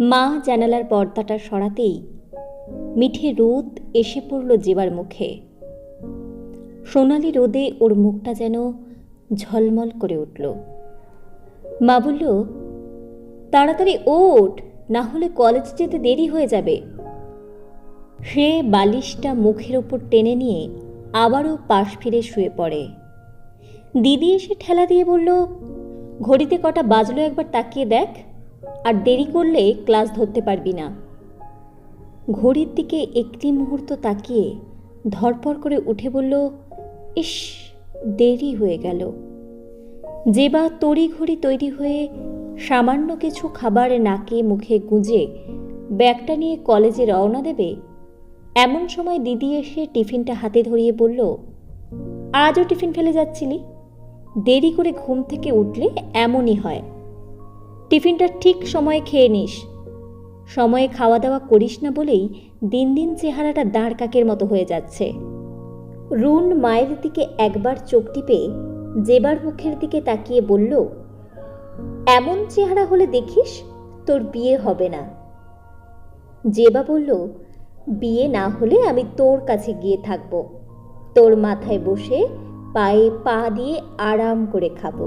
মা জানালার পর্দাটা সরাতেই মিঠে রোদ এসে পড়ল জেবার মুখে। সোনালি রোদে ওর মুখটা যেন ঝলমল করে উঠল। মা বলল, তাড়াতাড়ি ওঠ, না হলে কলেজ যেতে দেরি হয়ে যাবে। সে বালিশটা মুখের ওপর টেনে নিয়ে আবারও পাশ ফিরে শুয়ে পড়ে। দিদি এসে ঠেলা দিয়ে বলল, ঘড়িতে কটা বাজলো একবার তাকিয়ে দেখ। আর দেরি করলে ক্লাস ধরতে পারবি না। ঘড়ির দিকে একটি মুহূর্ত তাকিয়ে ধরপড় করে উঠে বলল, ইস, দেরি হয়ে গেল। যে বা তড়ি ঘড়ি তৈরি হয়ে সামান্য কিছু খাবার নাকে মুখে গুঁজে ব্যাগটা নিয়ে কলেজে রওনা দেবে, এমন সময় দিদি এসে টিফিনটা হাতে ধরিয়ে বলল, আজও টিফিন ফেলে যাচ্ছিলি? দেরি করে ঘুম থেকে উঠলে এমনই হয়। টিফিনটা ঠিক সময়ে খেয়ে নিস। সময়ে খাওয়া দাওয়া করিস না বলেই দিন দিন চেহারাটা দাঁড় কাকের মতো হয়ে যাচ্ছে। রুন মায়ের দিকে একবার চোখ টিপে জেবার মুখের দিকে তাকিয়ে বলল, এমন চেহারা হলে দেখিস তোর বিয়ে হবে না। জেবা বলল, বিয়ে না হলে আমি তোর কাছে গিয়ে থাকব। তোর মাথায় বসে পায়ে পা দিয়ে আরাম করে খাব।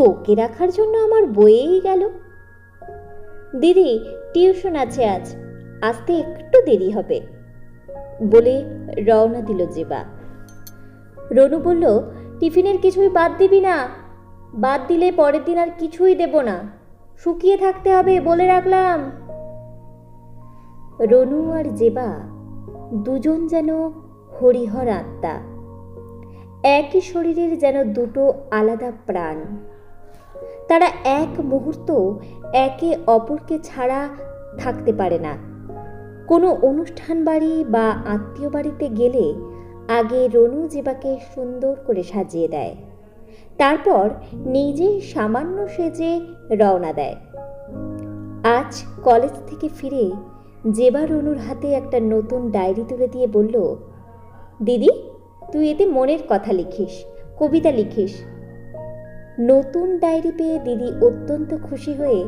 তোকে রাখার জন্য আমার বয়েই গেল। দিদি, টিউশন আছে আজ। আসতে একটু দেরি হবে। বলে রওনা দিল জেবা। রনু বলল, টিফিনের কিছুই বাদ দিবি না। বাদ দিলে পরের দিন আর কিছুই দেব না। শুকিয়ে থাকতে হবে বলে রাখলাম। রনু আর জেবা দুজন যেন হরিহর আত্মা। একই শরীরের যেন দুটো আলাদা প্রাণ। তারা এক মুহূর্ত একে অপরকে ছাড়া থাকতে পারে না। কোনো অনুষ্ঠান বাড়ি বা আত্মীয় বাড়িতে গেলে আগে রনু জেবাকে সুন্দর করে সাজিয়ে দেয়। তারপর নিজে সামান্য সেজে রওনা দেয়। আজ কলেজ থেকে ফিরে জেবা রনুর হাতে একটা নতুন ডায়েরি তুলে দিয়ে বলল, দিদি, তুই এতে মনের কথা লিখিস, কবিতা লিখিস নতুন ডায়েরি পেয়ে দিদি অত্যন্ত খুশি হয়ে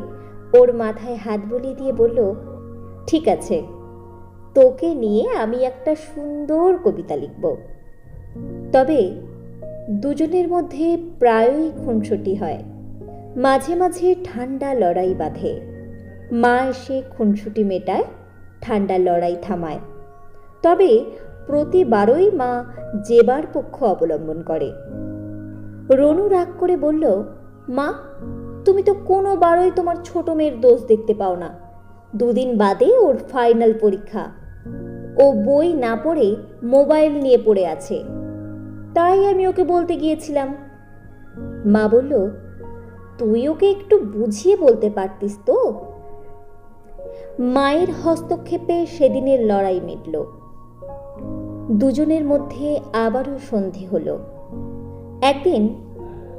ওর মাথায় হাত বুলিয়ে দিয়ে বলল, ঠিক আছে, তোকে নিয়ে আমি একটা সুন্দর কবিতা লিখব। তবে দুজনের মধ্যে প্রায়ই খুনসুটি হয়। মাঝে মাঝে ঠান্ডা লড়াই বাঁধে। মা এসে খুনসুটি মেটায়, ঠান্ডা লড়াই থামায়। তবে প্রতিবারই মা জেবার পক্ষ অবলম্বন করে। রনু রাগ করে বলল, মা, তুমি তো কোনো বারই তোমার ছোট মেয়ের দোষ দেখতে পাও না। দুদিন বাদে ওর ফাইনাল পরীক্ষা। ও বই না পড়ে মোবাইল নিয়ে পড়ে আছে। তাই আমি ওকে বলতে গিয়েছিলাম। মা বলল, তুই ওকে একটু বুঝিয়ে বলতে পারতিস তো? মায়ের হস্তক্ষেপে সেদিনের লড়াই মিটল। দুজনের মধ্যে আবারও সন্ধি হলো। একদিন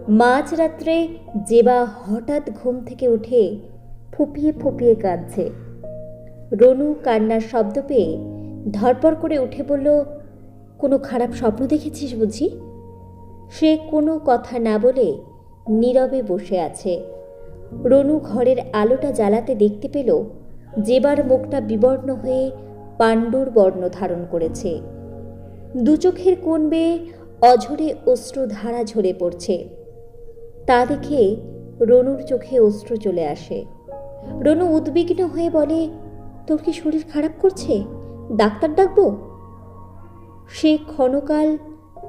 মাঝরাত্রে জেবা হঠাৎ ঘুম থেকে উঠে ফুপিয়ে ফুপিয়ে কাঁদছে। রনু কান্নার শব্দ পেয়ে ধরপড় করে উঠে বলল, কোনো খারাপ স্বপ্ন দেখেছিস বুঝি? সে কোনো কথা না বলে নীরবে বসে আছে। রনু ঘরের আলোটা জ্বালাতে দেখতে পেল, জেবার মুখটা বিবর্ণ হয়ে পাণ্ডুর বর্ণ ধারণ করেছে। দু চোখের কোণ বেয়ে অঝরে অশ্রুধারা ঝরে পড়ছে। তা দেখে রনুর চোখে অশ্রু চলে আসে। রনু উদ্বিগ্ন হয়ে বলে, তোর কি শরীর খারাপ করছে? ডাক্তার ডাকবো? সে ক্ষণকাল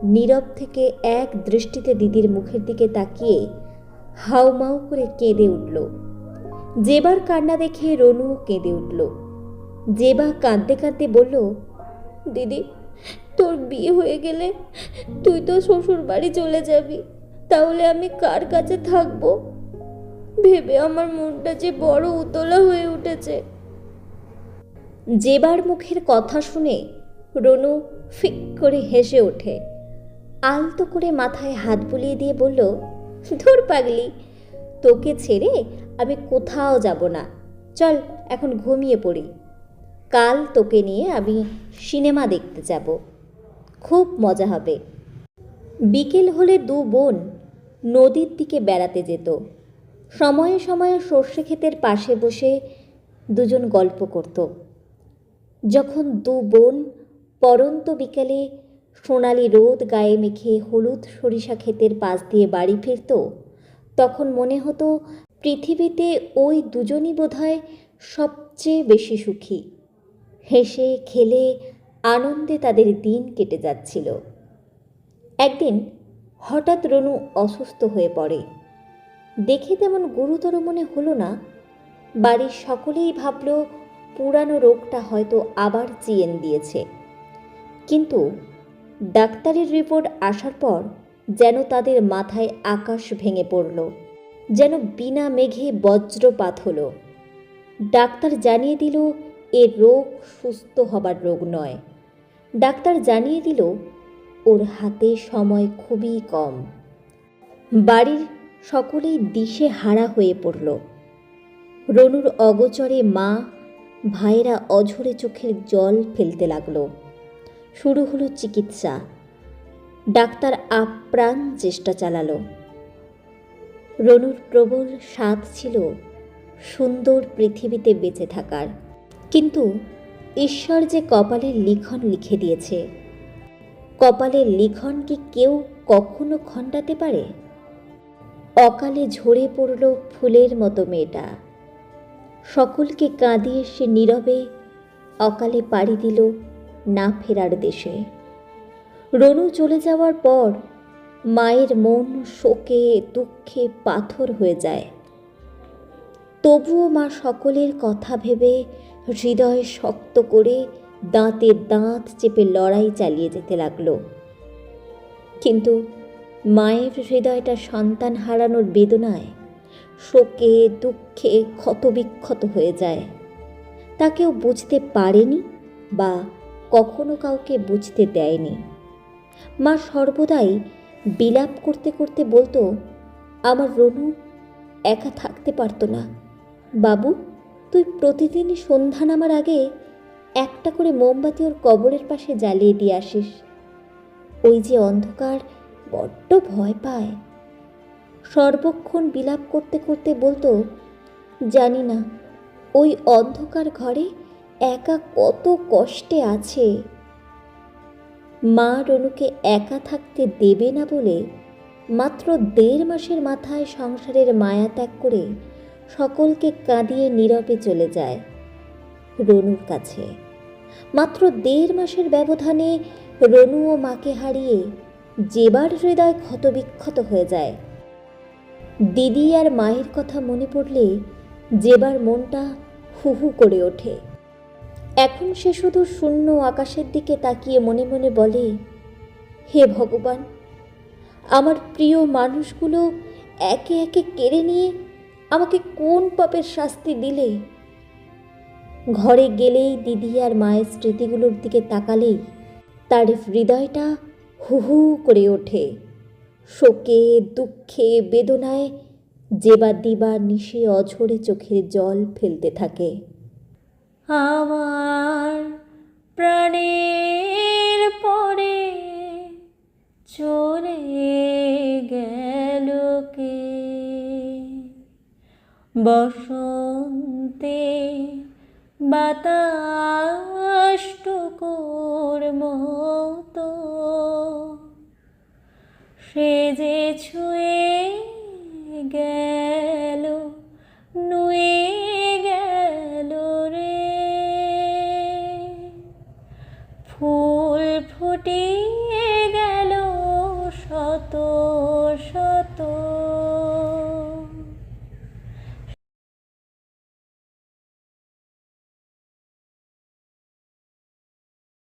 নীরব থেকে এক দৃষ্টিতে দিদির মুখের দিকে তাকিয়ে হাউমাউ করে কেঁদে উঠল। জেবার কান্না দেখে রনু কেঁদে উঠল। জেবা কাঁদতে কাঁদতে বলল, দিদি তোর বিয়ে হয়ে গেলে তুই তো শ্বশুর বাড়ি চলে যাবি। তাহলে আমি কার কাছে থাকব? ভেবে আমার মনটা যে বড় উতলা হয়ে উঠেছে। জেবার মুখের কথা শুনে রনু ফিক করে হেসে ওঠে। আলতো করে মাথায় হাত বুলিয়ে দিয়ে বলল, ধুর পাগলি, তোকে ছেড়ে আমি কোথাও যাব না। চল, এখন ঘুমিয়ে পড়ি। কাল তোকে নিয়ে আমি সিনেমা দেখতে যাব। খুব মজা হবে। বিকেল হলে দু বোন নদীর দিকে বেড়াতে যেত। সময়ে সময়ে সর্ষে ক্ষেতের পাশে বসে দুজন গল্প করত। যখন দু বোন পরন্ত বিকেলে সোনালি রোদ গায়ে মেখে হলুদ সরিষা ক্ষেতের পাশ দিয়ে বাড়ি ফিরত, তখন মনে হতো পৃথিবীতে ওই দুজনই বোধহয় সবচেয়ে বেশি সুখী। হেসে, খেলে, আনন্দে তাদের দিন কেটে যাচ্ছিল। একদিন হঠাৎ রনু অসুস্থ হয়ে পড়ে। দেখে তেমন গুরুতর মনে হলো না। বাড়ির সকলেই ভাবল, পুরানো রোগটা হয়তো আবার চিয়েন দিয়েছে। কিন্তু ডাক্তারের রিপোর্ট আসার পর যেন তাদের মাথায় আকাশ ভেঙে পড়ল, যেন বিনা মেঘে বজ্রপাত হলো। ডাক্তার জানিয়ে দিল এ রোগ সুস্থ হবার রোগ নয়। ডাক্তার জানিয়ে দিল, ওর হাতে সময় খুবই কম। বাড়ির সকলেই দিশে হারা হয়ে পড়ল। রনুর অগোচরে মা, ভাইয়েরা অঝরে চোখের জল ফেলতে লাগল। শুরু হলো চিকিৎসা। ডাক্তার আপ্রাণ চেষ্টা চালালো। রনুর প্রবল স্বাদ ছিল সুন্দর পৃথিবীতে বেঁচে থাকার। কিন্তু ঈশ্বর যে কপালের লিখন লিখে দিয়েছে, কপালের লিখন কি কেউ কখনো খণ্ডাতে পারে? অকালে ঝরে পড়ল ফুলের মতো মেয়েটা। সকলকে কাঁদিয়ে সে নীরবে অকালে পাড়ি দিল না ফেরার দেশে। রনু চলে যাওয়ার পর মায়ের মন শোকে, দুঃখে পাথর হয়ে যায়। তবুও মা সকলের কথা ভেবে হৃদয় শক্ত করে দাঁতে দাঁত চেপে লড়াই চালিয়ে যেতে লাগল। কিন্তু মায়ের হৃদয়টা সন্তান হারানোর বেদনায় শোকে, দুঃখে ক্ষতবিক্ষত হয়ে যায়। তা কেউ বুঝতে পারেনি বা কখনো কাউকে বুঝতে দেয়নি। মা সর্বদাই বিলাপ করতে করতে বলতো, আমার রনু একা থাকতে পারতো না। বাবু, তুই প্রতিদিনই সন্ধ্যা নামার আগে একটা করে মোমবাতি ওর কবরের পাশে জ্বালিয়ে দিয়ে আসিস। ওই যে অন্ধকার বড্ড ভয় পায়। সর্বক্ষণ বিলাপ করতে করতে বলতো, জানি না, ওই অন্ধকার ঘরে একা কত কষ্টে আছে। মা রনুকে একা থাকতে দেবে না বলে মাত্র দেড় মাসের মাথায় সংসারের মায়া ত্যাগ করে সকলকে কাঁদিয়ে নীরবে চলে যায় রনুর কাছে। মাত্র দেড় মাসের ব্যবধানে রনু ও মাকে হারিয়ে যেবার হৃদয় ক্ষতবিক্ষত হয়ে যায়। দিদি আর মায়ের কথা মনে পড়লে যেবার মনটা হু হু করে ওঠে। এখন সে শুধু শূন্য আকাশের দিকে তাকিয়ে মনে মনে বলে, হে ভগবান, আমার প্রিয় মানুষগুলো একে একে কেড়ে নিয়ে আমাকে কোন পাপের শাস্তি দিলে? ঘরে গেলেই দিদি আর মায়ের স্মৃতিগুলোর দিকে তাকালেই তার হৃদয়টা হু হু করে ওঠে। শোকে, দুঃখে, বেদনায় যেবা দিবা নিশে অঝরে চোখের জল ফেলতে থাকে। আমার প্রাণের পরে চলে গেল কে? বসন্তে বাতাস টুকুর মতো। সে যে ছুঁয়ে গেল নুয়ে গেল রে। ফুল ফুটিয়ে